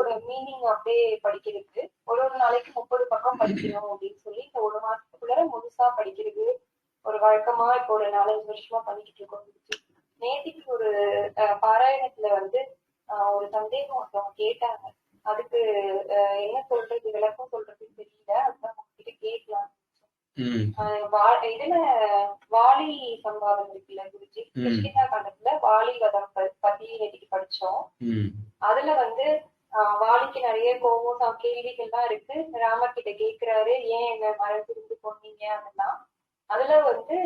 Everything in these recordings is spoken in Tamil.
அதோட மீனிங் அப்படியே படிக்கிறது ஒரு ஒரு நாளைக்கு முப்பது பக்கம் படிக்கணும் அப்படின்னு சொல்லி இந்த ஒரு மாசத்துக்குள்ள முழுசா படிக்கிறது ஒரு வழக்கமா இப்போ ஒரு நாலஞ்சு வருஷமா பண்ணிக்கிட்டு இருக்கோம். நேத்திக்கு ஒரு பாராயணத்துல வந்து ஒரு சந்தேகம் ஒருத்தவங்க கேட்டாங்க. அதுக்கு என்ன சொல்றது விளக்கம் சொல்றதுன்னு தெரியல. அதுதான் உங்ககிட்ட கேட்கலாம். இதுல வாலி சம்பாதம் இருக்குல்ல குருஜி. கிருஷ்ணா கண்டத்துல வாலி வதம் பத்தி நேற்றுக்கு படிச்சோம் ம் அதுல வந்து ஆஹ் வாலிக்கு நிறைய கேள்விகள் எல்லாம் இருக்கு ராமர் கிட்ட கேக்குறாரு ஏன் என்ன மரம் திரும்பி கொன்னீங்க அதெல்லாம் அதுல வந்து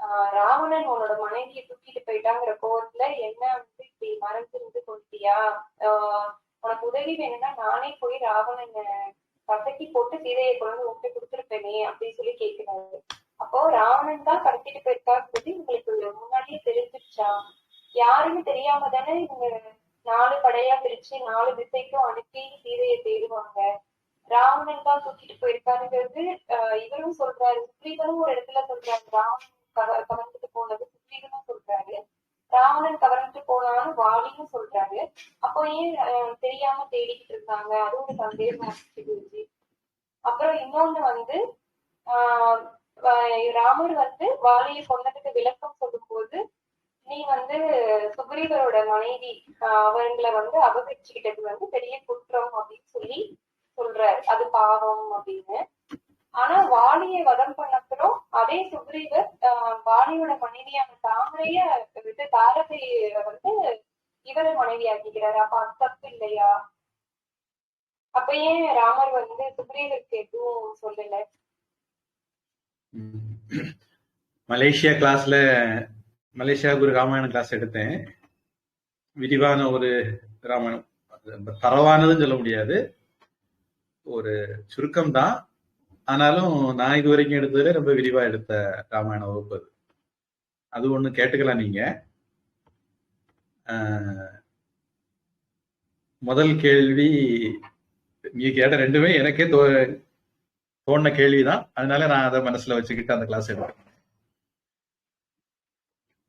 ஆஹ் ராவணன் உன்னோட மனைவியை தூக்கிட்டு போயிட்டாங்கிற கோவத்துல என்ன வந்து இப்படி மறைஞ்சிருந்து கொண்டியா ஆஹ் உனக்கு உதவி வேணும்னா நானே போய் ராவணனை பசக்கி போட்டு சீதையை கொண்டு உங்ககிட்ட கொடுத்துருப்பேனே அப்படின்னு சொல்லி கேக்குறாரு. அப்போ ராவணன் தான் கடத்திட்டு சொல்லி உங்களுக்கு முன்னாடியே தெரிஞ்சிருச்சா? யாருன்னு தெரியாம தானே இவங்க நாலு படையா பிரிச்சு நாலு திசைக்கும் அனுப்பி சீதையை தேடுவாங்க. ராவணன் தான் தூக்கிட்டு போயிருக்காருங்கிறது அஹ் இவரும் சொல்றாரு. சுக்ரீவனும் ஒரு இடத்துல சொல்றாரு. ராவணன் கவ- கவர்ந்துட்டு போனது சுக்ரீவனும் சொல்றாரு. ராவணன் கவர்ந்துட்டு போனாலும் வாலியும் சொல்றாரு. அப்போ ஏன் தெரியாம தேடிக்கிட்டு இருக்காங்க? அது ஒரு சந்தேகமா இருந்துச்சு குருஜி. அப்புறம் இன்னொன்னு வந்து ஆஹ் ராமர் வந்து வாலியை கொன்னதுக்கு விளக்கம் சொல்லும்போது நீ வந்து சுக்ரீவரோட மனைவி ஆஹ் அவங்களை வந்து அபகரிச்சுக்கிட்டது வந்து பெரிய குற்றம் அப்படின்னு சொல்லி சொல்றாரு. அது பாவம் அப்படின்னு. ஆனா வாலியை வதம் பண்ணப்புறம் அதே சுக்ரீவர் ஆஹ் வாலியோட மனைவியான தாமரைய விட்டு தாரதை வந்து இவரை மனைவி ஆக்கிக்கிறாரு. அப்ப அது தப்பு இல்லையா? அப்ப ஏன் ராமர் வந்து சுக்ரீவருக்கு எதுவும் சொல்லல? மலேசியா கிளாஸ்ல மலேசியா ஒரு ராமாயணம் கிளாஸ் எடுத்தேன். விரிவான ஒரு ராமாயணம். அது ரொம்ப தரவானதுன்னு சொல்ல முடியாது. ஒரு சுருக்கம் தான் ஆனாலும் நான் இது வரைக்கும் எடுத்ததுல ரொம்ப விரிவா எடுத்த ராமாயண வகுப்பு அது. அது ஒண்ணு கேட்டுக்கலாம் நீங்க. முதல் கேள்வி நீ கேட்ட ரெண்டுமே எனக்கே தோ தோணுன கேள்விதான். அதனால நான் அதை மனசுல வச்சுக்கிட்டு அந்த கிளாஸ் எடுப்பேன்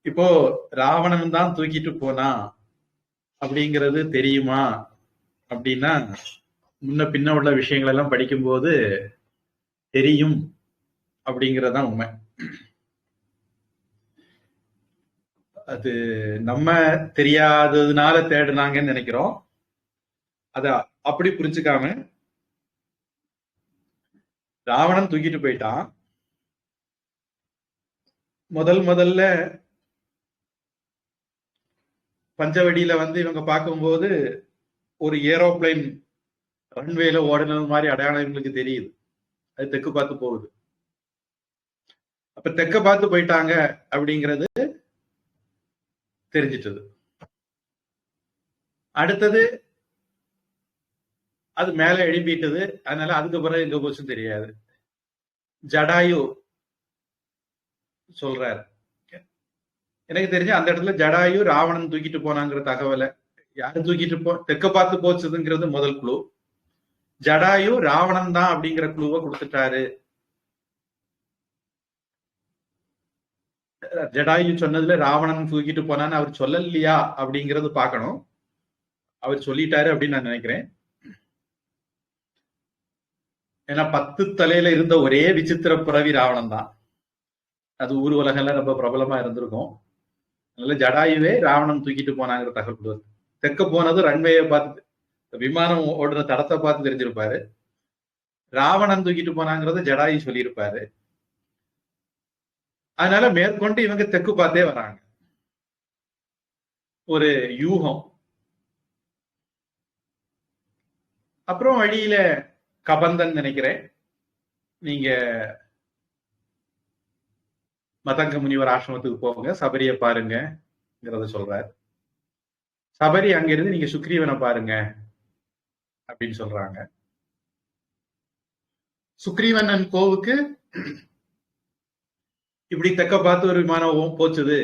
இப்போ ராவணன் தான் தூக்கிட்டு போனா அப்படிங்கிறது தெரியுமா? அப்படின்னா முன்ன பின்ன உள்ள விஷயங்கள் எல்லாம் படிக்கும்போது தெரியும் அப்படிங்கறதுதான் உண்மை. அது நம்ம தெரியாததுனால தேடுனாங்கன்னு நினைக்கிறோம். அத அப்படி புரிஞ்சுக்காம ராவணன் தூக்கிட்டு போயிட்டான். முதல் முதல்ல பஞ்சவடியில வந்து இவங்க பார்க்கும்போது ஒரு ஏரோப்ளைன் ரன்வேல ஓடினது மாதிரி அடையாளம் இவங்களுக்கு தெரியுது. அது தெற்கு பார்த்து போகுது. அப்ப தெற்க பார்த்து போயிட்டாங்க அப்படிங்கிறது தெரிஞ்சிட்டது. அடுத்தது அது மேல எழுப்பிட்டது அதனால அதுக்கு பிறகு எங்க போச்சுன்னு தெரியாது. ஜடாயு சொல்றாரு. எனக்கு தெரிஞ்சு அந்த இடத்துல ஜடாயு ராவணன் தூக்கிட்டு போனாங்கிற தகவலை யாரு தூக்கிட்டு போ தெற்க பார்த்து போச்சுதுங்கிறது முதல் குழு ஜடாயு ராவணன் தான் அப்படிங்கிற குழுவை கொடுத்துட்டாரு. ஜடாயு சொன்னதுல ராவணன் தூக்கிட்டு போனான்னு அவர் சொல்லலையா அப்படிங்கறது பார்க்கணும். அவர் சொல்லிட்டாரு அப்படின்னு நான் நினைக்கிறேன். ஏன்னா பத்து தலையில இருந்த ஒரே விசித்திர பிறவி ராவணன் தான். அது ஊர் உலகெல்லாம் ரொம்ப பிரபலமா இருந்திருக்கும். அதனால ஜடாயுவே ராவணன் தூக்கிட்டு போனாங்கிற தகவல் வருது. தெற்க போனது ரன்வேயை பார்த்து விமானம் ஓடுற தடத்தை பார்த்து தெரிஞ்சிருப்பாரு. ராவணன் தூக்கிட்டு போனாங்கிறத ஜடாயு சொல்லியிருப்பாரு. அதனால மேற்கொண்டு இவங்க தெற்கு பார்த்தே வராங்க. ஒரு யூகம். அப்புறம் வழியில கபந்தன் நினைக்கிறேன். நீங்க மதங்க முனிவர் ஆசிரமத்துக்கு போங்க சபரியை பாருங்கிறத சொல்றாரு. சபரி அங்கிருந்து நீங்க சுக்ரீவனை பாருங்க அப்படின்னு சொல்றாங்க. சுக்ரீவன் கோவுக்கு இப்படி தக்க பார்த்து ஒரு விமானம் போச்சுது.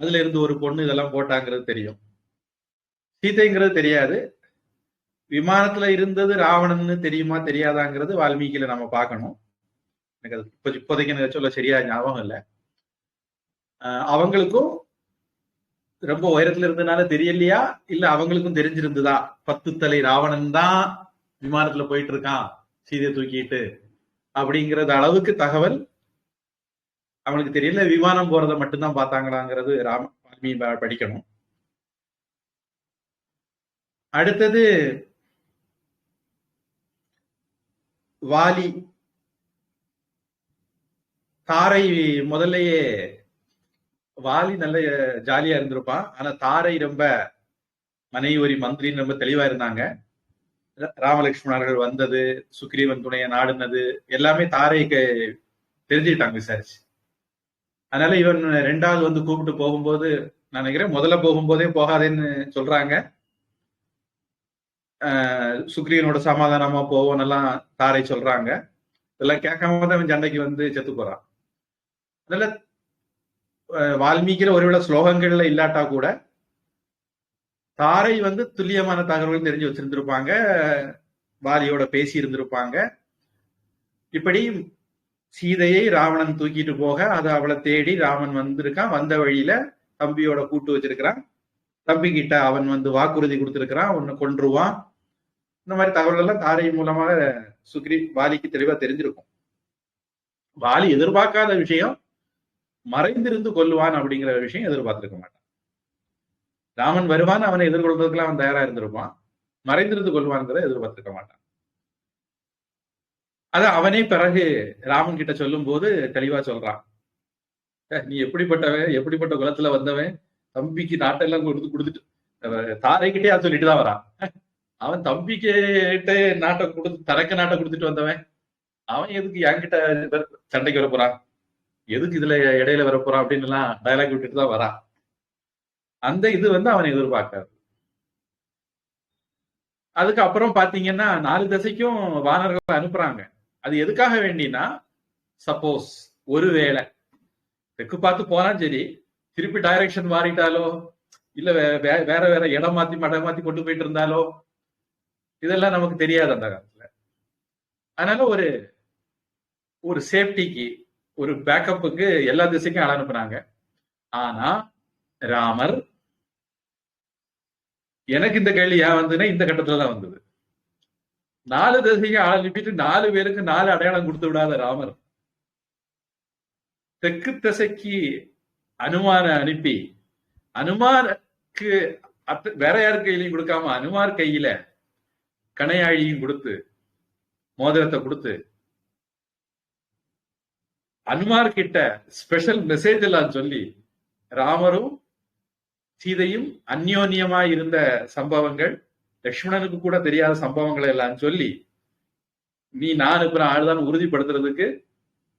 அதுல இருந்து ஒரு பொண்ணு இதெல்லாம் போட்டாங்கிறது தெரியும். சீதைங்கிறது தெரியாது. விமானத்துல இருந்தது ராவணன்னு தெரியுமா தெரியாதாங்கிறது வால்மீகியில நம்ம பார்க்கணும். எனக்கு அது இப்ப இப்போதைக்கு எனக்கு சொல்ல சரியா ஞாபகம் இல்லை. அவங்களுக்கும் ரொம்ப உயரத்துல இருந்தனால தெரியலையா? இல்ல அவங்களுக்கும் தெரிஞ்சிருந்ததா? பத்து தலை ராவணன் தான் விமானத்துல போயிட்டு இருக்கான் சீதையை தூக்கிட்டு அப்படிங்கறது அளவுக்கு தகவல் அவனுக்கு தெரியல. விமானம் போறதை மட்டும்தான் பார்த்தாங்களாங்கிறது ராம வால்மீகி படிக்கணும். அடுத்தது வாலி. தாரை முதல்லயே வாலி நல்ல ஜாலியா இருந்திருப்பான். ஆனா தாரை ரொம்ப மனைவரி மந்திரின்னு ரொம்ப தெளிவா இருந்தாங்க. ராமலட்சுமணர்கள் வந்தது சுக்ரீவன் துணையை நாடுனது எல்லாமே தாரைக்கு தெரிஞ்சுக்கிட்டாங்க விசாரிச்சு. அதனால இவன் ரெண்டாவது வந்து கூப்பிட்டு போகும்போது நான் நினைக்கிறேன் முதல்ல போகும்போதே போகாதேன்னு சொல்றாங்க. சுக்ரீவனோட சமாதானமா போவோம் எல்லாம் தாரை சொல்றாங்க. இதெல்லாம் கேட்காம தான் இவன் சண்டைக்கு வந்து செத்து போறான். அதனால அஹ் ஒரு ஒருவேளை ஸ்லோகங்கள்ல இல்லாட்டா கூட தாரை வந்து துல்லியமான தகவல்கள் தெரிஞ்சு வச்சிருந்திருப்பாங்க. வாலியோட பேசி இருந்திருப்பாங்க இப்படி சீதையை ராவணன் தூக்கிட்டு போக அது அவளை தேடி ராமன் வந்திருக்கான். வந்த வழியில தம்பியோட கூட்டு வச்சிருக்கிறான். தம்பி கிட்ட அவன் வந்து வாக்குறுதி கொடுத்திருக்கிறான். உன்னை கொன்றுவான். இந்த மாதிரி தகவல் எல்லாம் தாரை மூலமாக சுக்ரி வாலிக்கு தெளிவா தெரிஞ்சிருக்கும். வாலி எதிர்பார்க்காத விஷயம். மறைந்திருந்து கொல்லுவான் அப்படிங்கிற விஷயம் எதிர்பார்த்திருக்க மாட்டான். ராமன் வருவான் அவனை எதிர்கொள்றதுக்குலாம் அவன் தயாரா இருந்திருப்பான். மறைந்திருந்து கொள்வான்ங்கிறத எதிர்பார்த்திருக்க மாட்டான். அத அவனே பிறகு ராமன் கிட்ட சொல்லும் போது தெளிவா சொல்றான். நீ எப்படிப்பட்டவன்? எப்படிப்பட்ட குலத்துல வந்தவன்? தம்பிக்கு நாட்டெல்லாம் கொடுத்து கொடுத்துட்டு அஹ் தாரைக்கிட்டே அது சொல்லிட்டு தான் வரான். அவன் தம்பிக்கிட்ட நாட்டை கொடுத்து தரைக்க நாட்டை கொடுத்துட்டு வந்தவன்? அவன் எதுக்கு என்கிட்ட சண்டைக்கு வர போறான்? எதுக்கு இதுல இடையில வரப்போறான் அப்படின்னு எல்லாம் டயலாக் விட்டுட்டு தான் வரான் அந்த இது வந்து அவன் எதிர்பார்க்காது. அதுக்கப்புறம் பாத்தீங்கன்னா நாலு திசைக்கும் வானர்களை அனுப்புறாங்க. அது எதுக்காக வேண்டினா சப்போஸ் ஒருவேளை தெற்கு பார்த்து போனா சரி திருப்பி டைரக்ஷன் மாறிட்டாலோ இல்ல வே- வேற வேற இடம் மாத்தி மடம் மாத்தி கொண்டு போயிட்டு இருந்தாலோ இதெல்லாம் நமக்கு தெரியாது அந்த காலத்துல. அதனால ஒரு ஒரு சேஃப்டிக்கு ஒரு பேக்கப்புக்கு எல்லா திசைக்கும் ஆள் அனுப்புனாங்க. ஆனா ராமர் எனக்கு இந்த கேள்வி ஏன் வந்ததுன்னா இந்த கட்டத்துல தான் வந்தது. நாலு திசைக்கு ஆள் அனுப்பிட்டு நாலு பேருக்கு நாலு அடையாளம் கொடுத்து விடாத ராமர். தெற்கு திசைக்கு அனுமான அனுப்பி அனுமாருக்கு அத்த- வேற யார் கையிலையும் கொடுக்காம அனுமார் கையில கணையாழியும் கொடுத்து மோதிரத்தை கொடுத்து அனுமார் கிட்ட ஸ்பெஷல் மெசேஜ் எல்லாம் சொல்லி ராமரும் சீதையும் அந்யோன்யமா இருந்த சம்பவங்கள் லக்ஷ்மணனுக்கு கூட தெரியாத சம்பவங்களை எல்லாம் சொல்லி நீ நான் இப்ப ஆளுதான் உறுதிப்படுத்துறதுக்கு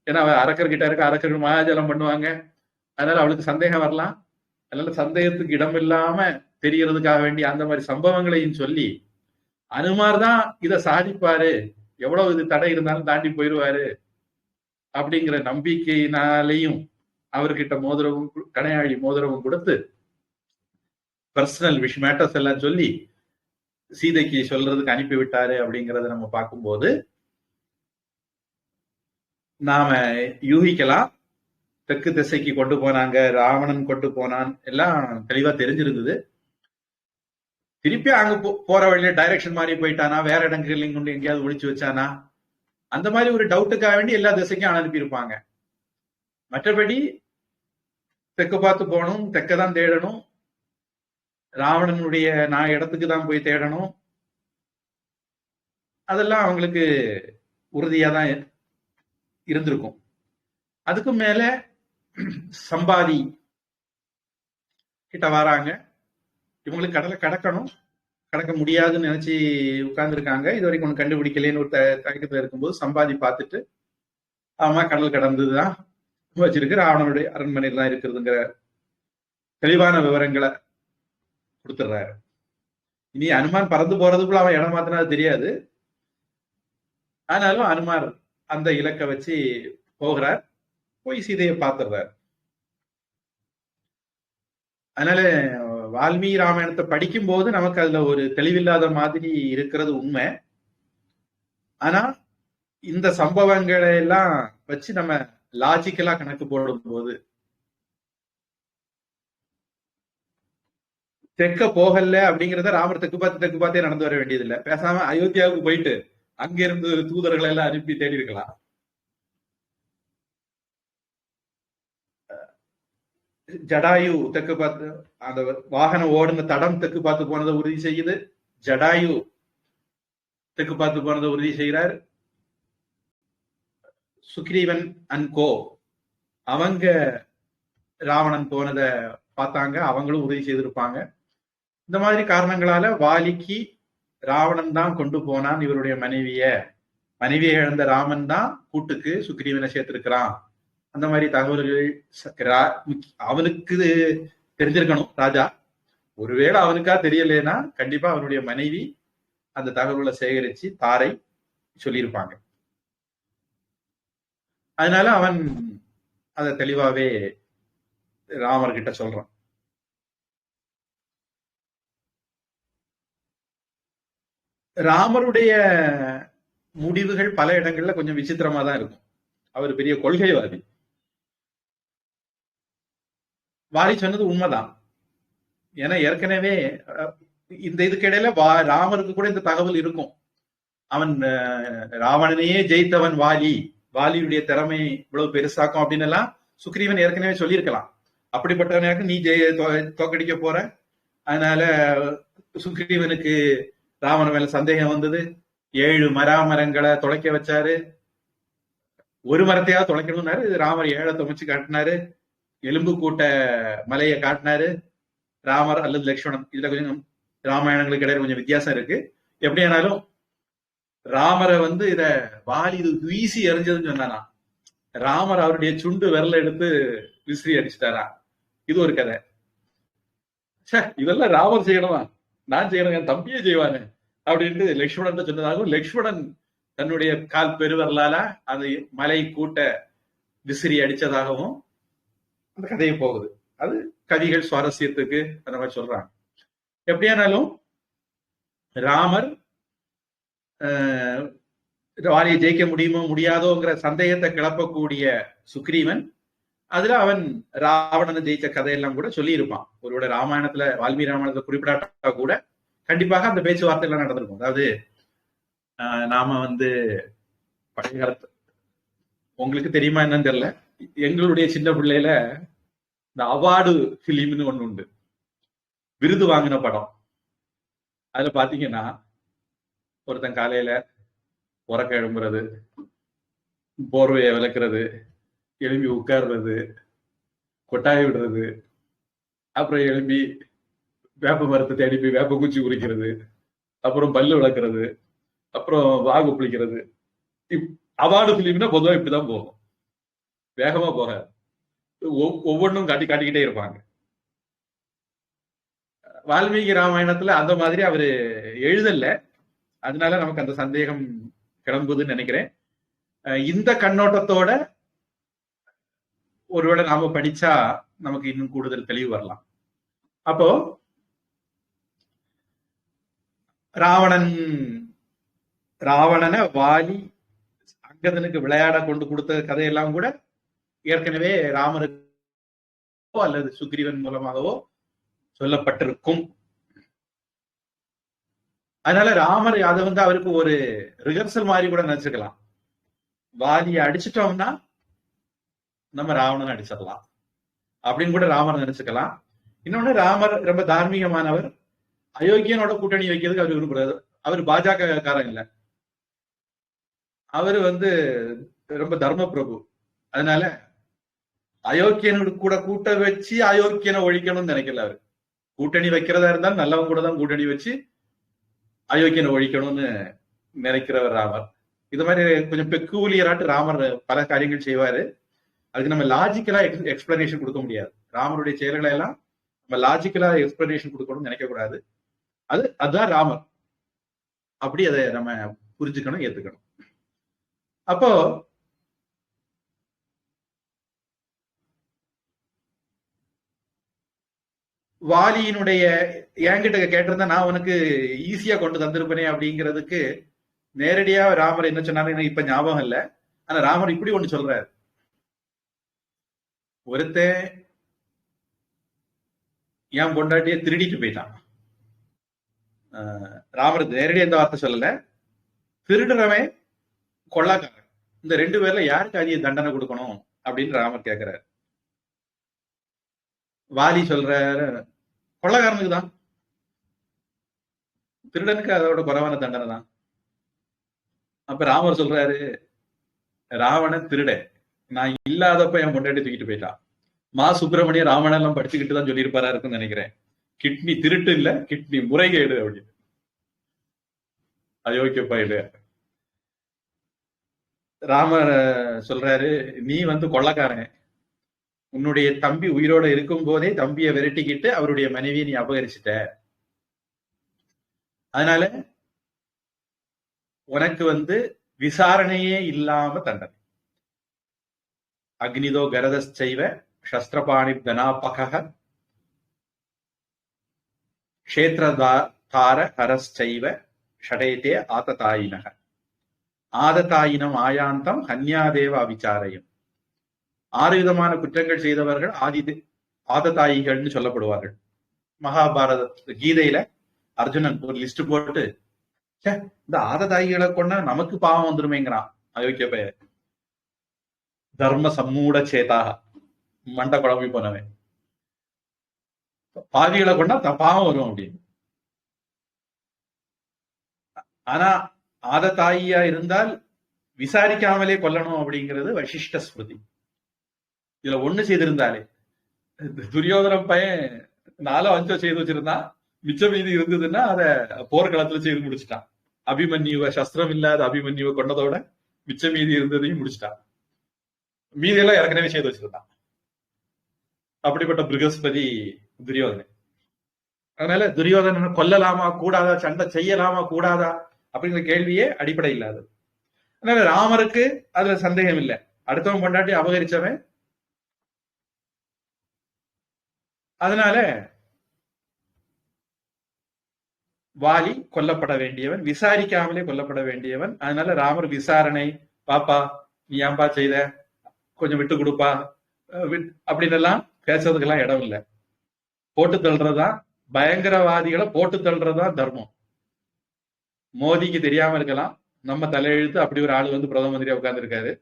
ஏன்னா அவ அரக்கர் கிட்ட இருக்க அரக்கர்கள் மாயாஜலம் பண்ணுவாங்க. அதனால அவளுக்கு சந்தேகம் வரலாம். அதனால சந்தேகத்துக்கு இடம் இல்லாம தெரியறதுக்காக வேண்டி அந்த மாதிரி சம்பவங்களையும் சொல்லி அனுமார் தான் இதை சாதிப்பாரு. எவ்வளவு இது தடை இருந்தாலும் தாண்டி போயிடுவாரு அப்படிங்கிற நம்பிக்கையினாலையும் அவர்கிட்ட மோதிரவும் கடையாளி மோதிரவும் கொடுத்து பர்சனல் விஷ் மேட்டர்ஸ் எல்லாம் சொல்லி சீதைக்கு சொல்றதுக்கு அனுப்பி விட்டாரு அப்படிங்கறத நம்ம பார்க்கும்போது நாம யூகிக்கலாம். தெற்கு திசைக்கு கொண்டு போனாங்க ராவணன் கொண்டு போனான். எல்லாம் தெளிவா தெரிஞ்சிருந்தது. திருப்பி அங்க போ- போற வழியில டைரக்ஷன் மாறி போயிட்டானா? வேற இடங்கள் கொண்டு எங்கேயாவது ஒழிச்சு வச்சானா? அந்த மாதிரி ஒரு டவுட்டுக்காக வேண்டி எல்லா திசைக்கும் அனுப்பியிருப்பாங்க. மற்றபடி தெக்க பார்த்து போகணும் தெக்க தான் தேடணும் ராவணனுடைய நான் இடத்துக்கு தான் போய் தேடணும். அதெல்லாம் அவங்களுக்கு உறுதியா தான் இருந்திருக்கும். அதுக்கு மேல சம்பாதி கிட்ட வராங்க. இவங்களுக்கு கடலை கடக்கணும். கடக்க முடியாதுன்னு நினைச்சு உட்கார்ந்துருக்காங்க. இது வரைக்கும் ஒன்று கண்டுபிடிக்கலன்னு ஒரு த- தயக்கத்துல இருக்கும்போது சம்பாதி பார்த்துட்டு ஆமா கடல் கடந்துதான் வச்சிருக்கு ராவணனுடைய அரண்மனையில் தான் இருக்கிறதுங்கிற தெளிவான விவரங்களை கொடுத்துடுறாரு இனி அனுமான் பறந்து போறதுக்குள்ள அவன் இடம் மாத்தினா தெரியாது. ஆனாலும் அனுமார் அந்த இலக்கை வச்சு போகிறார். போய் சீதையை பார்த்துடுறார் அதனால வால்மீகி ராமாயணத்தை படிக்கும் போது நமக்கு அதுல ஒரு தெளிவில்லாத மாதிரி இருக்கிறது உண்மை. ஆனா இந்த சம்பவங்களை எல்லாம் வச்சு நம்ம லாஜிக்கலா கணக்கு போடும் போது தெக்க போகல அப்படிங்கறத ராமர் தெற்கு பார்த்து தெற்கு பார்த்தே நடந்து வர வேண்டியது பேசாம அயோத்தியாவுக்கு போயிட்டு அங்க இருந்து தூதர்களை எல்லாம் அனுப்பி தேடி இருக்கலாம் ஜடாயு தெற்கு பார்த்து அந்த வாகனம் ஓடுன தடம் தெற்கு பார்த்து போனதை உறுதி செய்யுது. ஜடாயு தெற்கு பார்த்து போனதை உறுதி செய்கிறார். Sugreevan and co. அவங்க ராவணன் போனதை பார்த்தாங்க. அவங்களும் உறுதி செய்திருப்பாங்க. இந்த மாதிரி காரணங்களால வாலிக்கு ராவணன் தான் கொண்டு போனான் இவருடைய மனைவிய. மனைவியை இழந்த ராமன் தான் கூட்டுக்கு சுக்ரீவனை சேர்த்திருக்கிறான். அந்த மாதிரி தகவல்கள் அவனுக்கு தெரிஞ்சிருக்கணும் ராஜா. ஒருவேளை அவனுக்கா தெரியலைன்னா கண்டிப்பா அவனுடைய மனைவி அந்த தகவல்களை சேகரிச்சு தாரை சொல்லியிருப்பாங்க. அதனால அவன் அதை தெளிவாவே ராமர் கிட்ட சொல்றான். ராமருடைய முடிவுகள் பல இடங்கள்ல கொஞ்சம் விசித்திரமா தான் இருக்கும். அவர் பெரிய கொள்கைவாதி. வாலி சொன்னது உண்மைதான். ஏன்னா ஏற்கனவே இந்த இதுக்கு இடையில வா- ராமருக்கு கூட இந்த தகவல் இருக்கும். அவன் ராவணனையே ஜெயித்தவன் வாலி. வாலியுடைய திறமை இவ்வளவு பெருசாக்கும் அப்படின்னு எல்லாம் சுக்ரீவன் ஏற்கனவே சொல்லியிருக்கலாம். அப்படிப்பட்டவனாக நீ ஜெய தோக்கடிக்க போற. அதனால சுக்ரீவனுக்கு ராவண மேல சந்தேகம் வந்தது. ஏழு மராமரங்களை தொலைக்க வச்சாரு. ஒரு மரத்தையாவது தொலைக்கணும்னாரு. ராமர் ஏழை தொமைச்சு காட்டினாரு. எலும்பு கூட்ட மலையை காட்டினாரு ராமர் அல்லது லக்ஷ்மணன். இதுல கொஞ்சம் ராமாயணங்களுக்கு இடையில கொஞ்சம் வித்தியாசம் இருக்கு. எப்படி ஆனாலும் ராமரை வந்து இத வாலி இது வீசி எறிஞ்சதுன்னு சொன்னானா. ராமர் அவருடைய சுண்டு விரல எடுத்து விசிறி அடிச்சிட்டாரா. இது ஒரு கதை. சே இதெல்லாம் ராமர் செய்யணுமா? நான் செய்யணும் என் தம்பியே செய்வானு. அப்படின்ட்டு லக்ஷ்மணன் சொன்னதாகவும் லக்ஷ்மணன் தன்னுடைய கால் பெருவரலால அந்த மலை கூட்ட விசிறி அடிச்சதாகவும் அந்த கதையை போகுது. அது கவிகள் சுவாரஸ்யத்துக்கு அந்த மாதிரி சொல்றாங்க. எப்படியானாலும் ராமர் ஆஹ், வாலியை ஜெயிக்க முடியுமோ முடியாதோங்கிற சந்தேகத்தை கிளப்பக்கூடிய சுக்ரீவன் அதுல அவன் ராவணனை ஜெயிச்ச கதையெல்லாம் கூட சொல்லியிருப்பான். ஒருவேளை ராமாயணத்துல வால்மீகி ராமாயணத்துல குறிப்பிடாட்டா கூட கண்டிப்பாக அந்த பேச்சுவார்த்தை எல்லாம் நடந்திருக்கும். அதாவது ஆஹ், நாம வந்து பழைய காலத்து உங்களுக்கு தெரியுமா என்னன்னு தெரியல. எங்களுடைய சின்ன பிள்ளையில இந்த அவார்டு பிலிம்னு ஒண்ணு உண்டு. விருது வாங்கின படம். அதுல பாத்தீங்கன்னா ஒருத்தன் காலையில உறக்க எழும்புறது போர்வையை விளக்குறது எழும்பி உட்கார்றது கொட்டாய விடுறது அப்புறம் எழும்பி வேப்ப மரத்தை தேடி போய் வேப்ப குச்சி குறிக்கிறது அப்புறம் பல்லு விளக்குறது அப்புறம் வாகு பிடிக்கிறது அவார்டு பிலிம்னா பொதுவாக இப்படிதான் போகும். வேகமா போகாது ஒவ்வொன்றும் காட்டி காட்டிக்கிட்டே இருப்பாங்க. வால்மீகி ராமாயணத்துல அந்த மாதிரி அவரு எழுதல. அதனால நமக்கு அந்த சந்தேகம் கிளம்புதுன்னு நினைக்கிறேன். இந்த கண்ணோட்டத்தோட ஒருவேளை நாம படிச்சா நமக்கு இன்னும் கூடுதல் தெளிவு வரலாம். அப்போ ராவணன் ராவணனை வாலி அங்கதனுக்கு விளையாட கொண்டு கொடுத்த கதையெல்லாம் கூட ஏற்கனவே ராமருக்கோ அல்லது சுக்ரீவன் மூலமாகவோ சொல்லப்பட்டிருக்கும். அதனால ராமர் அதை வந்து அவருக்கு ஒரு ரிஹர்சல் மாதிரி கூட நினைச்சுக்கலாம். வாலியை அடிச்சிட்டோம்னா நம்ம ராவணன் அடிச்சிடலாம். அப்படின்னு கூட ராமர் நினைச்சுக்கலாம். இன்னொன்னு ராமர் ரொம்ப தார்மீகமானவர். அயோக்கியனோட கூட்டணி வைக்கிறதுக்கு அவர் விரும்புறாரு அவர் பாஜக காரன் இல்ல. அவரு வந்து ரொம்ப தர்ம பிரபு. அதனால அயோக்கியனுக்கு கூட கூட்ட வச்சு அயோக்கியனை ஒழிக்கணும்னு நினைக்கல அவரு. கூட்டணி வைக்கிறதா இருந்தாலும் நல்லவங்க கூட தான் கூட்டணி வச்சு அயோக்கியனை ஒழிக்கணும்னு நினைக்கிறவர் ராமர். இது மாதிரி கொஞ்சம் பெக்கூலியராட்டு ராமர் பல காரியங்கள் செய்வாரு. அதுக்கு நம்ம லாஜிக்கலா எக்ஸ்பிளனேஷன் கொடுக்க முடியாது. ராமருடைய செயல்களை எல்லாம் நம்ம லாஜிக்கலா எக்ஸ்பிளனேஷன் கொடுக்கணும்னு நினைக்க கூடாது. அது அதுதான் ராமர். அப்படி அதை நம்ம புரிஞ்சுக்கணும் ஏத்துக்கணும். அப்போ வாலியினுடைய என்கிட்ட கேட்டிருந்தா நான் உனக்கு ஈஸியா கொண்டு தந்திருப்பேனே அப்படிங்கிறதுக்கு நேரடியா ராமர் என்ன சொன்னாரு எனக்கு இப்ப ஞாபகம் இல்ல. ஆனா ராமர் இப்படி ஒண்ணு சொல்றாரு. ஒருத்தன் என் பொண்டாட்டிய திருடிட்டு போயிட்டான். ஆஹ் ராமர் நேரடியா இந்த வார்த்தை சொல்லல. திருடுறவன் கொள்ளாக்காரன். இந்த ரெண்டு பேர்ல யாருக்கு அதிக தண்டனை கொடுக்கணும் அப்படின்னு ராமர் கேக்குறாரு. வாலி சொல்றாரு கொள்ளக்காரனுக்கு தான். திருடனுக்கு அதோட குறைவான தண்டனை தான். அப்ப ராமர் சொல்றாரு ராவணன் திருட. நான் இல்லாதப்ப என் பொண்டாட்டி தூக்கிட்டு போயிட்டான் மா சுப்பிரமணிய ராவணன் எல்லாம் படிச்சுக்கிட்டு தான் சொல்லியிருப்பாரா இருக்குன்னு நினைக்கிறேன். கிட்னி திருட்டு இல்ல கிட்னி முறைகேடு அப்படின்னு. அயோக்கியப்பா பயிலு ராமர் சொல்றாரு நீ வந்து கொள்ளக்காரன் உன்னுடைய தம்பி உயிரோட இருக்கும் போதே தம்பியை விரட்டிக்கிட்டு அவருடைய மனைவியை நீ அபகரிச்சிட்ட. அதனால உனக்கு வந்து விசாரணையே இல்லாம தண்டனை. அக்னிதோ கரத செய்வ சஸ்திரபாணி தனாபக க்ஷேத்திரதார ஹரஸ்சைவ ஷடேதே ஆததாயினக ஆததாயினம் ஆயாந்தம் ஹன்யாதேவ அவிச்சாரயம். ஆறு விதமான குற்றங்கள் செய்தவர்கள் ஆதி ஆததாயிகள்னு சொல்லப்படுவார்கள். மகாபாரத கீதையில அர்ஜுனன் ஒரு லிஸ்ட் போட்டு இந்த இந்த ஆததாயிகளை கொண்டா நமக்கு பாவம் வந்துருமேங்கிறான். அயோக்கிய பெயர். தர்ம சம்மூட சேதாக மண்டை குழம்பி போனவன். பாவிகளை கொண்டா த- பாவம் வரும் அப்படின்னு. ஆனா ஆத தாயியா இருந்தால் விசாரிக்காமலே கொல்லணும் அப்படிங்கிறது வசிஷ்ட ஸ்மிருதி. இதுல ஒண்ணு செய்திருந்தாலே. துரியோதனம் பையன் நாலோ அஞ்சோ செய்து வச்சிருந்தான் மிச்ச மீதி இருந்ததுன்னா அத போர்க்களத்துல செய்து முடிச்சிட்டான். அபிமன்யுவ சஸ்திரம் இல்லாத அபிமன்யுவை கொண்டதோட மிச்ச மீதி இருந்ததையும் முடிச்சிட்டான். மீதி எல்லாம் ஏற்கனவே செய்து வச்சிருந்தான். அப்படிப்பட்ட பிருகஸ்பதி துரியோதனன். அதனால துரியோதனனை கொல்லலாமா கூடாதா சண்டை செய்யலாமா கூடாதா அப்படிங்கிற கேள்வியே அடிப்படை இல்லாது அதனால ராமருக்கு அதுல சந்தேகம் இல்லை அடுத்தவன் கொண்டாட்டி அபகரிச்சவன் அதனால வாலி கொல்லப்பட வேண்டியவன் விசாரிக்காமலே கொல்லப்பட வேண்டியவன். அதனால ராமர் விசாரணை பாப்பா நீ ஏன்பா செய்த? கொஞ்சம் விட்டு கொடுப்பா. அப்படின்னு எல்லாம் பேசுறதுக்கெல்லாம் இடம் இல்லை. போட்டு தள்ளுறதா? பயங்கரவாதிகளை போட்டு தள்ளுறதா தர்மம். மோதிக்கு தெரியாம இருக்கலாம். நம்ம தலையெழுத்து அப்படி ஒரு ஆள் வந்து பிரதம மந்திரியா உட்கார்ந்துருக்காரு.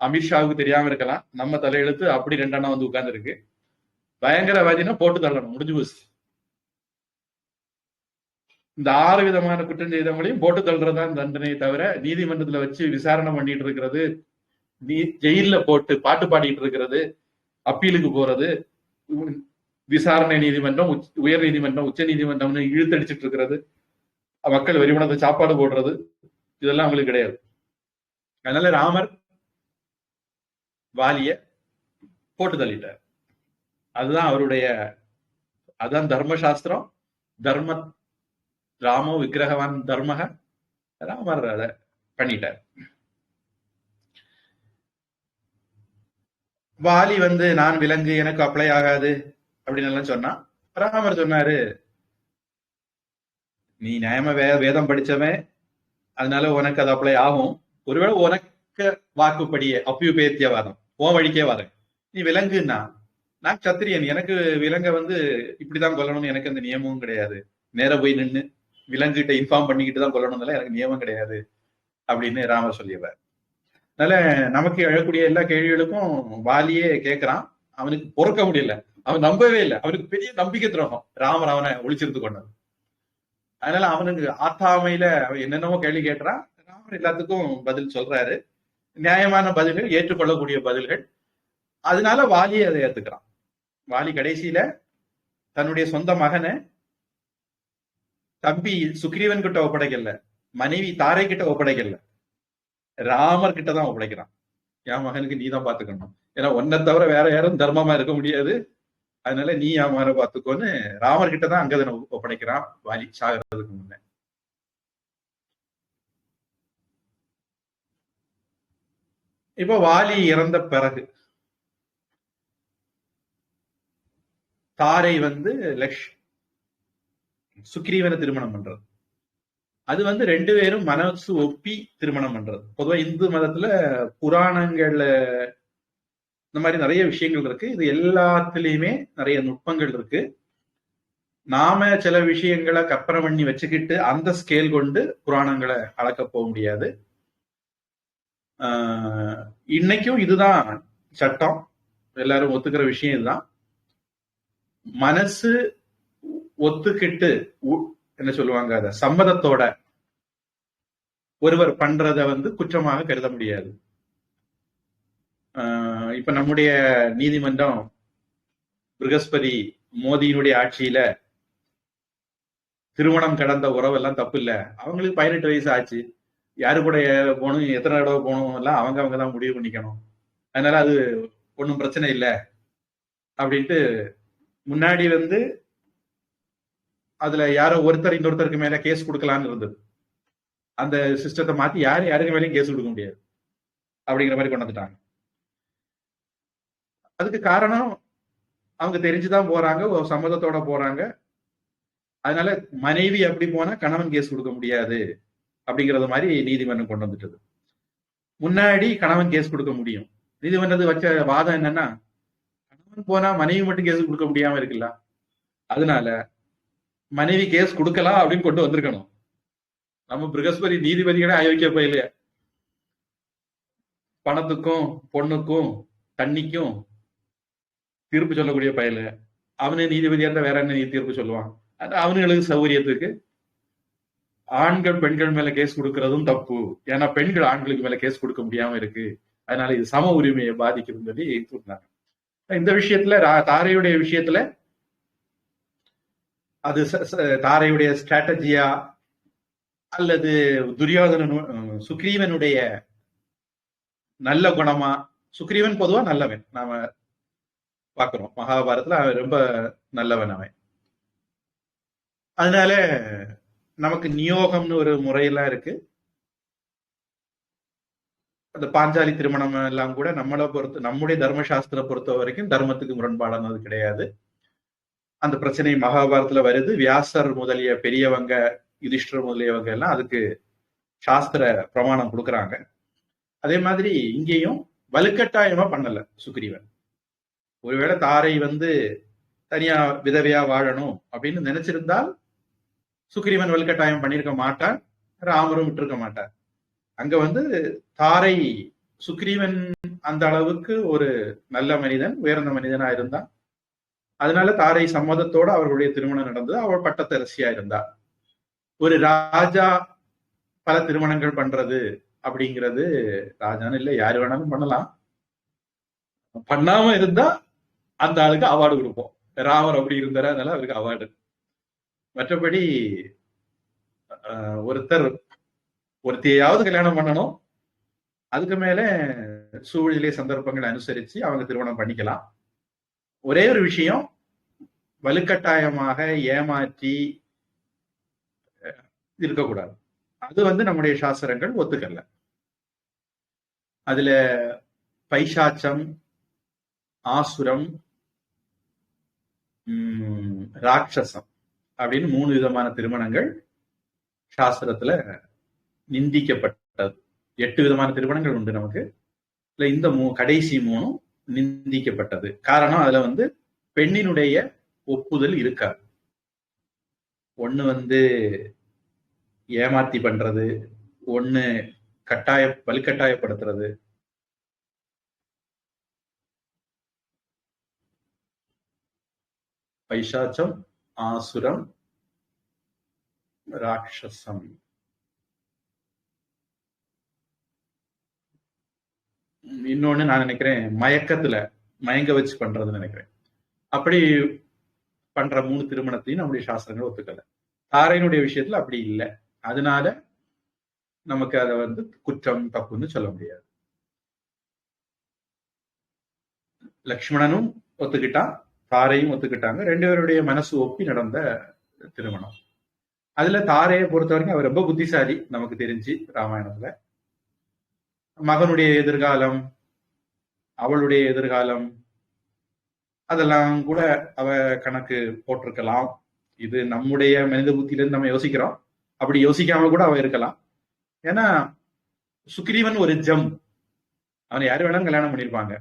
அமித்ஷாவுக்கு தெரியாம இருக்கலாம். நம்ம தலையெழுத்து அப்படி ரெண்டெண்ணம் வந்து உட்கார்ந்துருக்கு. பயங்கரவாதினா போட்டு தள்ளணும் முடிஞ்சு போச்சு. இந்த ஆறு விதமான குற்றம் செய்தவங்களையும் போட்டு தள்ளுறதான் தண்டனையை தவிர நீதிமன்றத்துல வச்சு விசாரணை பண்ணிட்டு இருக்கிறது நீ ஜெயில்ல போட்டு பாட்டு பாடிட்டு இருக்கிறது அப்பீலுக்கு போறது விசாரணை நீதிமன்றம் உயர் நீதிமன்றம் உச்ச நீதிமன்றம்னு இழுத்தடிச்சிட்டு இருக்கிறது மக்கள் வெறிமணத்தை சாப்பாடு போடுறது இதெல்லாம் அவங்களுக்கு கிடையாது. அதனால ராமர் வாலிய போட்டு தள்ளிட்டார். அதுதான் அவருடைய அதுதான் தர்மசாஸ்திரம். தர்ம ராமோ விக்கிரகவான் தர்மக ராமர் அதை பண்ணிட்டார். வாலி வந்து நான் விலங்கு எனக்கு அப்ளை ஆகாது அப்படின்னு எல்லாம் சொன்னா ராமர் சொன்னாரு நீ நியாயமா வே வேதம் படிச்சவன் அதனால உனக்கு அது அப்ளை ஆகும். ஒருவேளை உனக்கு வாக்குப்படியே அப்பியுபேத்தியவாதம் உன் வழிக்கே வரேன். நீ விலங்குன்னா நான் சத்திரியன் எனக்கு விலங்கை வந்து இப்படிதான் கொல்லணும்னு எனக்கு அந்த நியமமும் கிடையாது. நேர போய் நின்னு விலங்குகிட்ட இன்ஃபார்ம் பண்ணிக்கிட்டு தான் கொல்லணும்னால எனக்கு நியமம் கிடையாது அப்படின்னு ராமர் சொல்லியவர் அதனால நமக்கு எழக்கூடிய எல்லா கேள்விகளுக்கும் வாலியே கேட்கிறான். அவனுக்கு பொறுக்க முடியல. அவன் நம்பவே இல்லை. அவனுக்கு பெரிய நம்பிக்கை துரோகம். ராமர் அவனை ஒழிச்சிருந்து கொண்டது அதனால அவனுக்கு ஆத்தாமையில அவன் என்னென்னமோ கேள்வி கேட்கிறான். ராமர் எல்லாத்துக்கும் பதில் சொல்றாரு. நியாயமான பதில்கள் ஏற்றுக்கொள்ளக்கூடிய பதில்கள். அதனால வாலியை அதை ஏத்துக்கிறான். வாலி கடைசியில தன்னுடைய சொந்த மகனை தம்பி சுக்ரீவன் கிட்ட ஒப்படைக்கல மனைவி தாரை கிட்ட ஒப்படைக்கல. ராமர் கிட்ட தான் ஒப்படைக்கிறான். என் மகனுக்கு நீ தான் பாத்துக்கணும். ஏன்னா உன்னை தவிர வேற யாரும் தர்மமா இருக்க முடியாது. அதனால நீ என் மகனை பாத்துக்கோன்னு ராமர் கிட்ட தான் அங்கதனை ஒப்படைக்கிறான் வாலி சாகிறதுக்கு முன்ன. இப்போ வாலி இறந்த பிறகு தாரை வந்து லக்ஷ் சுக்ரீவனை திருமணம் பண்றது. அது வந்து ரெண்டு பேரும் மனசு ஒப்பி திருமணம் பண்றது. பொதுவா இந்து மதத்துல புராணங்கள்ல இந்த மாதிரி நிறைய விஷயங்கள் இருக்கு. இது எல்லாத்துலயுமே நிறைய நுட்பங்கள் இருக்கு. நாம சில விஷயங்களை கற்பனை பண்ணி வச்சுக்கிட்டு அந்த ஸ்கேல் கொண்டு புராணங்களை அளக்க போக முடியாது. ஆஹ் இன்னைக்கும் இதுதான் சட்டம். எல்லாரும் ஒத்துக்கிற விஷயம் இதுதான். மனசு ஒத்துக்கிட்டு உ- என்ன சொல்லுவாங்க அத சம்மதத்தோட ஒருவர் பண்றத வந்து குற்றமாக கருத முடியாது. ஆஹ் இப்ப நம்முடைய நீதிமன்றம் பிருகஸ்பதி மோதியினுடைய ஆட்சியில திருமணம் கடந்த உறவெல்லாம் தப்பு இல்ல அவங்களுக்கு பதினெட்டு வயசு ஆச்சு. யாரு கூட போகணும் எத்தனை தடவை போகணும் எல்லாம் அவங்க அவங்க தான் முடிவு பண்ணிக்கணும். அதனால அது ஒன்றும் பிரச்சனை இல்லை. அப்படின்ட்டு முன்னாடி வந்து அதுல யாரோ ஒருத்தர் இன்னொருத்தருக்கு மேல கேஸ் கொடுக்கலாம்னு இருந்தது. அந்த சிஸ்டத்தை மாத்தி யாரு யாருக்கு மேலேயும் கேஸ் கொடுக்க முடியாது. அப்படிங்கிற மாதிரி கொண்டு வந்துட்டாங்க. அதுக்கு காரணம் அவங்க தெரிஞ்சுதான் போறாங்க ஒரு சம்மதத்தோட போறாங்க. அதனால மனைவி அப்படி போனா கணவன் கேஸ் கொடுக்க முடியாது அப்படிங்கறது மாதிரி நீதிமன்றம் கொண்டு வந்துட்டது. முன்னாடி கணவன் கேஸ் கொடுக்க முடியும். நீதிமன்றத்து வச்ச வாதம் என்னன்னா போனா மனைவி மட்டும் கேஸ் கொடுக்க முடியாம இருக்குல்ல? அதனால மனைவி கேஸ் கொடுக்கலாம் அப்படின்னு கொண்டு வந்திருக்கணும். நம்ம பிருகஸ்பதி நீதிபதிகளே அயோக்கிய பயில பணத்துக்கும் பொண்ணுக்கும் தண்ணிக்கும் தீர்ப்பு சொல்லக்கூடிய பயல. அவனே நீதிபதியா இருந்தா வேற என்ன நீ தீர்ப்பு சொல்லுவான்? அது அவனுங்களுக்கு சௌகரியத்துக்கு ஆண்கள் பெண்கள் மேல கேஸ் கொடுக்கறதும் தப்பு. ஏன்னா பெண்கள் ஆண்களுக்கு மேல கேஸ் கொடுக்க முடியாம இருக்கு. அதனால இது சம உரிமையை பாதிக்குதுன்னு சொல்லி சொன்னாங்க இந்த விஷயத்துல ரா- தாரையுடைய விஷயத்துல அது ச- தாரையுடைய ஸ்ட்ராட்டஜியா அல்லது துரியோதனன் சுக்ரீவனுடைய நல்ல குணமா சுக்ரீவன் பொதுவா நல்லவன். நாம பாக்குறோம் மகாபாரதத்துல அவன் ரொம்ப நல்லவன் அவன். அதனால நமக்கு நியோகம்னு ஒரு முறையெல்லாம் இருக்கு. அந்த பாஞ்சாலி திருமணம் எல்லாம் கூட நம்மளை பொறுத்து நம்முடைய தர்மசாஸ்திர பொறுத்த வரைக்கும் தர்மத்துக்கு முரண்பாடானது கிடையாது. அந்த பிரச்சனை மகாபாரதத்துல வருது. வியாசர் முதலிய பெரியவங்க யுதிஷ்டர் முதலியவங்க எல்லாம் அதுக்கு சாஸ்திர பிரமாணம் கொடுக்கறாங்க. அதே மாதிரி இங்கேயும் வலுக்கட்டாயமா பண்ணல சுக்ரீவன். ஒருவேளை தாரை வந்து தனியா விதவையா வாழணும் அப்படின்னு நினைச்சிருந்தால் சுக்ரீவன் வலுக்கட்டாயம் பண்ணியிருக்க மாட்டான் ராமரும் விட்டுருக்க மாட்டார். அங்க வந்து தாரை சுக்ரீவன் அந்த அளவுக்கு ஒரு நல்ல மனிதன் உயர்ந்த மனிதனா இருந்தான். அதனால தாரை சம்மதத்தோட அவர்களுடைய திருமணம் நடந்தது. அவள் பட்டத்தரசியா இருந்தா ஒரு ராஜா பல திருமணங்கள் பண்றது அப்படிங்கிறது ராஜான்னு இல்லை யாரு வேணாலும் பண்ணலாம். பண்ணாம இருந்தா அந்த ஆளுக்கு அவார்டு கொடுப்போம். ராமர் அப்படி இருந்தாரு அதனால அவருக்கு அவார்டு. மற்றபடி ஆஹ், ஒருத்தர் ஒருத்தையாவது கல்யாணம் பண்ணணும். அதுக்கு மேல சூழ்நிலை சந்தர்ப்பங்களை அனுசரிச்சு அவங்க திருமணம் பண்ணிக்கலாம். ஒரே ஒரு விஷயம் வலுக்கட்டாயமாக ஏமாற்றி இருக்கக்கூடாது. அது வந்து நம்முடைய சாஸ்திரங்கள் ஒத்துக்கல. அதுல பைசாச்சம் ஆசுரம் உம், ராட்சசம் அப்படின்னு மூணு விதமான திருமணங்கள் சாஸ்திரத்துல நிந்திக்கப்பட்டது. எட்டு விதமான திருமணங்கள் உண்டு நமக்கு. இல்ல இந்த மூ கடைசி மூணும் நிந்திக்கப்பட்டது. காரணம் அதுல வந்து பெண்ணினுடைய ஒப்புதல் இருக்காது. ஒண்ணு வந்து ஏமாத்தி பண்றது ஒண்ணு கட்டாய வலுக்கட்டாயப்படுத்துறது. பைசாச்சம் ஆசுரம் ராட்சசம். இன்னொன்னு நான் நினைக்கிறேன் மயக்கத்துல மயங்க வச்சு பண்றதுன்னு நினைக்கிறேன். அப்படி பண்ற மூணு திருமணத்தையும் நம்முடைய சாஸ்திரங்கள் ஒத்துக்கல. தாரையினுடைய விஷயத்துல அப்படி இல்லை. அதனால நமக்கு அதை வந்து குற்றம் தப்புன்னு சொல்ல முடியாது. லக்ஷ்மணனும் ஒத்துக்கிட்டான் தாரையும் ஒத்துக்கிட்டாங்க. ரெண்டு பேருடைய மனசு ஒப்பி நடந்த திருமணம். அதுல தாரையை பொறுத்த வரைக்கும் அவர் ரொம்ப புத்திசாலி நமக்கு தெரிஞ்சு ராமாயணத்துல. மகனுடைய எதிர்காலம் அவளுடைய எதிர்காலம் அதெல்லாம் கூட அவ கணக்கு போட்டிருக்கலாம். இது நம்முடைய மனித புத்தியிலிருந்து நம்ம யோசிக்கிறோம். அப்படி யோசிக்காம கூட அவ இருக்கலாம். ஏன்னா சுக்ரீவன் ஒரு ஜம். அவனை யாரு வேணாலும் கல்யாணம் பண்ணிருப்பாங்க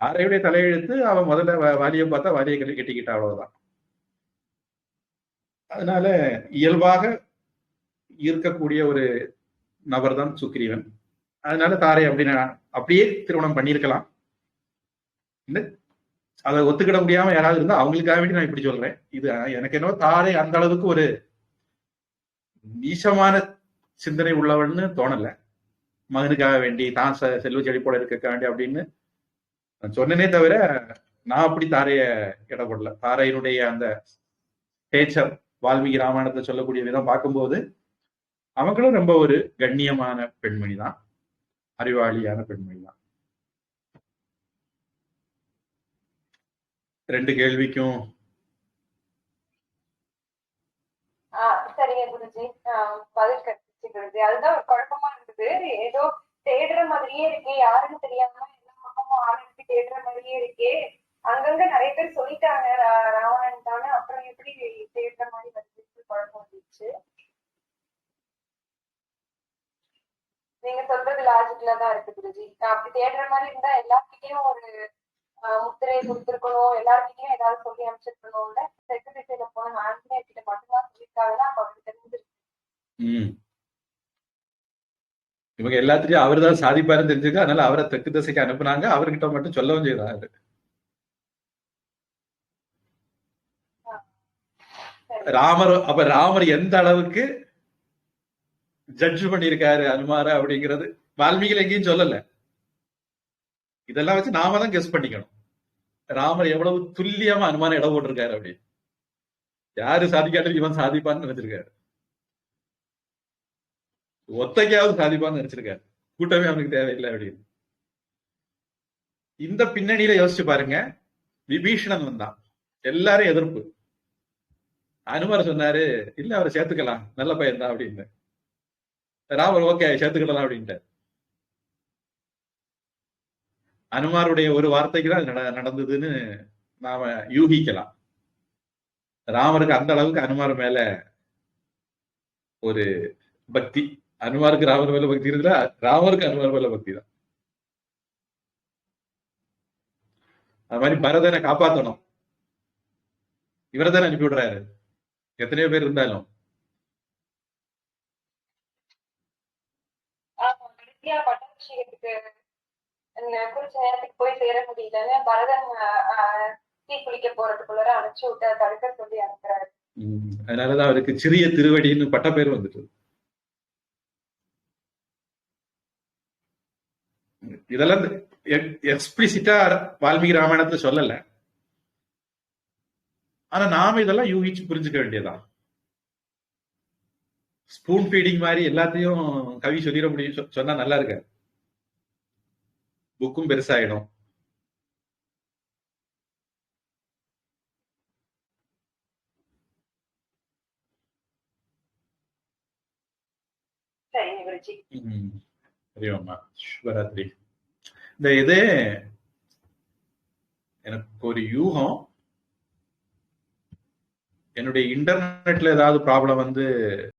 யாரையுடைய தலையெழுத்து அவன் முதல்ல வாலியை பார்த்தா வாலியை கல்வி கட்டிக்கிட்டா அவ்வளவுதான். அதனால இயல்பாக ஈர்க்கக்கூடிய ஒரு நபர் தான் சுக்ரீவன் அதனால தாரை அப்படின்னு அப்படியே திருமணம் பண்ணியிருக்கலாம். அதை ஒத்துக்கிட முடியாம யாராவது இருந்தா அவங்களுக்காக வேண்டி நான் இப்படி சொல்றேன். இது எனக்கு என்னவோ தாரை அந்த அளவுக்கு ஒரு நீசமான சிந்தனை உள்ளவன்னு தோணல. மகனுக்காக வேண்டி தான் செல்வ செடி போல இருக்க வேண்டி அப்படின்னு நான் சொன்னனே தவிர நான் அப்படி தாரைய இடப்படல. தாரையினுடைய அந்த பேச்சர் வால்மீகி ராமாயணத்தை சொல்லக்கூடிய விதம் பார்க்கும்போது அவங்களும் ரொம்ப ஒரு கண்ணியமான பெண்மணி தான். அறிவாளியான பெண்மை தான் ரெண்டு கேள்விக்கும். ஆஹ் சரிங்க குருஜி. ஆஹ் பதில் கிடைச்சிச்சு குருஜி அதுதான் ஒரு குழப்பமா இருந்தது ஏதோ தேடுற மாதிரியே இருக்கே. யாருன்னு தெரியாம எல்லா பக்கமும் ஆரம்பிச்சு தேடுற மாதிரியே இருக்கே. அங்கங்க நிறைய பேர் சொல்லிட்டாங்க. ராவணன் தானே. அப்புறம் எப்படி தேடுற மாதிரி வந்து குழப்பம் வந்துச்சு? நீங்க சொல்றது லாஜிக்கலா தான் இருக்கு குருஜி. அப்படி தேடுற மாதிரி இருந்தா எல்லார்கிட்டயும் ஒரு முத்திரையை கொடுத்திருக்கணும் எல்லார்கிட்டயும் ஏதாவது சொல்லி அனுப்பிச்சிருக்கணும்ல தெற்கு திசையில போன ஆஞ்சநேயர் கிட்ட மட்டும்தான் சொல்லியிருக்காங்கன்னா அப்ப அவருக்கு தெரிஞ்சிருக்கு. இவங்க எல்லாத்திலயும் அவர் தான் சாதிப்பாருன்னு தெரிஞ்சுக்க அதனால அவரை தெற்கு திசைக்கு அனுப்புனாங்க. அவர்கிட்ட மட்டும் சொல்லவும் செய்தாரு ராமர் அப்ப ராமர் எந்த அளவுக்கு ஜட்ஜ் பண்ணியிருக்காரு அனுமார அப்படிங்கிறது வால்மீகில எங்கேயும் சொல்லல. இதெல்லாம் வச்சு நாம தான் கெஸ் பண்ணிக்கணும். ராமர் எவ்வளவு துல்லியமா அனுமான இடம் போட்டிருக்காரு அப்படி. யாரு சாதிக்காட்டாலும் இவன் சாதிப்பான்னு நினைச்சிருக்காரு. ஒத்தைக்காவது சாதிப்பான்னு நினைச்சிருக்காரு. கூட்டமே அவனுக்கு தேவையில்லை அப்படின்னு. இந்த பின்னணியில யோசிச்சு பாருங்க. விபீஷணன் வந்தான். எல்லாரும் எதிர்ப்பு. அனுமார் சொன்னாரு இல்ல அவரை சேர்த்துக்கலாம். நல்ல பையன் தான் அப்படின்னு. ராமர் ஓகே சேர்த்துக்கிடலாம் அப்படின்ட்டு அனுமாருடைய ஒரு வார்த்தைக்கு தான் நட- நடந்ததுன்னு நாம யூகிக்கலாம். ராமருக்கு அந்த அளவுக்கு அனுமார் மேல ஒரு பக்தி. அனுமாருக்கு ராமர் மேல பக்தி இருந்தா ராமருக்கு அனுமார் மேல பக்தி தான். அது மாதிரி பரதனை காப்பாத்தணும். இவரை தானே அனுப்பி விடுறாரு. எத்தனையோ பேர் இருந்தாலும் ஆமா கடைசியா பட்டாபிஷேகத்துக்கு குறிச்ச நேரத்துக்கு போய் சேர முடியலன்னு பரதன் தீ குளிக்க போறதுக்குள்ளார அனுப்பிச்சு விட்டு தடுக்க சொல்லி அனுப்புறாரு. அதனாலதான் அவருக்கு சிறிய திருவடின்னு பட்ட பேர் வந்துட்டு இதெல்லாம் எக்ஸ்பிளிசிட்டா வால்மீகி ராமாயணத்துல சொல்லல. ஆனா நாம இதெல்லாம் யூகிச்சு புரிஞ்சுக்க வேண்டியதுதான். ஸ்பூன் ஃபீடிங் மாதிரி எல்லாத்தையும் கவி சொல்லிட முடியும் சொன்னா நல்லா இருக்காது. புக்கும் பெருசாயிடும் சரிங்க குருஜி ம். ஹரிஓம்மா சிவராத்திரி இந்த இது எனக்கு ஒரு யூகம் என்னுடைய இன்டர்நெட்ல ஏதாவது ப்ராப்ளம் வந்து